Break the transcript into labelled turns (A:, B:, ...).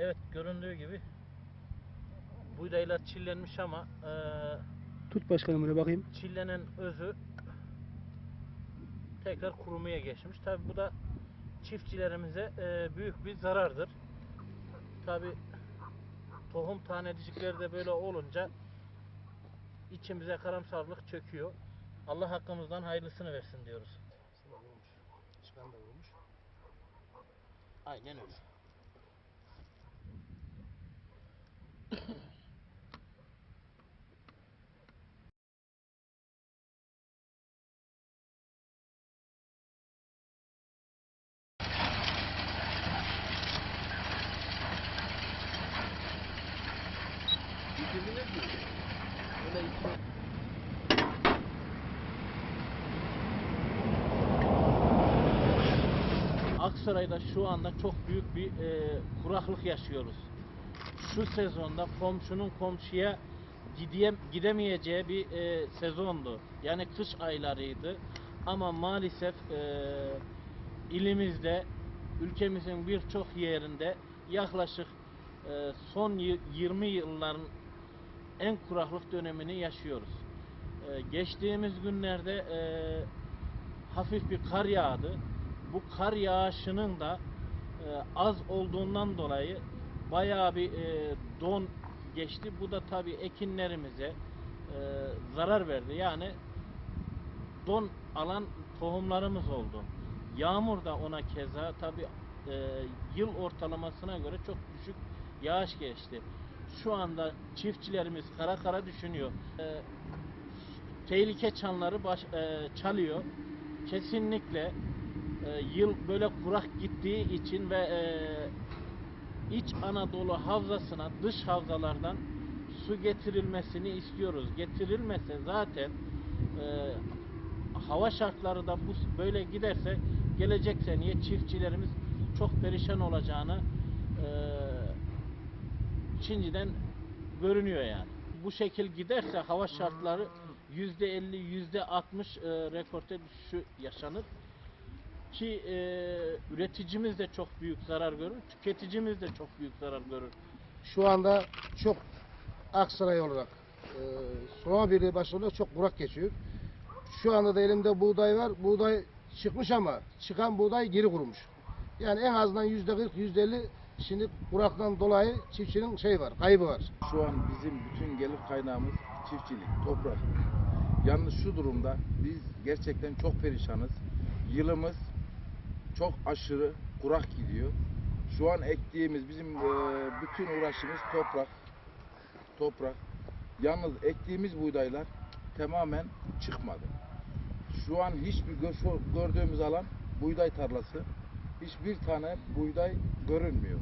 A: Evet göründüğü gibi buğdaylar çillenmiş ama eee
B: Tut başkanım öyle bakayım.
A: çillenen özü tekrar kurumaya geçmiş. Tabi bu da çiftçilerimize eee, büyük bir zarardır. Tabi tohum tanecikleri de böyle olunca içimize karamsarlık çöküyor. Allah hakkımızdan hayırlısını versin diyoruz.
B: Çıkan da vurmuş.
A: Aynen öyle. Bitirdiniz mi? Öyle Aksaray'da şu anda çok büyük bir e, kuraklık yaşıyoruz. Şu sezonda komşunun komşuya gideyem, gidemeyeceği bir e, sezondu. Yani kış aylarıydı. Ama maalesef e, ilimizde, ülkemizin birçok yerinde yaklaşık e, son y- 20 yılların en kuraklık dönemini yaşıyoruz. E, geçtiğimiz günlerde e, hafif bir kar yağdı. Bu kar yağışının da e, az olduğundan dolayı bayağı bir e, don geçti. Bu da tabii ekinlerimize e, zarar verdi. Yani don alan tohumlarımız oldu. Yağmur da ona keza tabii e, yıl ortalamasına göre çok düşük yağış geçti. Şu anda çiftçilerimiz kara kara düşünüyor. E, tehlike çanları baş, e, çalıyor. Kesinlikle e, yıl böyle kurak gittiği için ve e, iç Anadolu havzasına dış havzalardan su getirilmesini istiyoruz. Getirilmese zaten e, hava şartları da bu böyle giderse gelecek seneye çiftçilerimiz çok perişan olacağını e, şimdiden görünüyor yani. Bu şekil giderse hava şartları yüzde 50 yüzde 60 e, rekorte düşüşü yaşanır ki e, üreticimiz de çok büyük zarar görür, tüketicimiz de çok büyük zarar görür.
C: Şu anda çok Aksaray olarak e, Soğan Birliği başkanı çok kurak geçiyor. Şu anda da elimde buğday var. Buğday çıkmış ama çıkan buğday geri kurumuş. Yani en azından yüzde 40, yüzde 50 şimdi kuraktan dolayı çiftçinin şey var, kaybı var.
D: Şu an bizim bütün gelir kaynağımız çiftçilik, toprak. Yalnız şu durumda biz gerçekten çok perişanız. Yılımız çok aşırı kurak gidiyor. Şu an ektiğimiz bizim e, bütün uğraşımız toprak. Toprak. Yalnız ektiğimiz buğdaylar tamamen çıkmadı. Şu an hiçbir gördüğümüz alan buğday tarlası. Hiçbir tane buğday görünmüyor.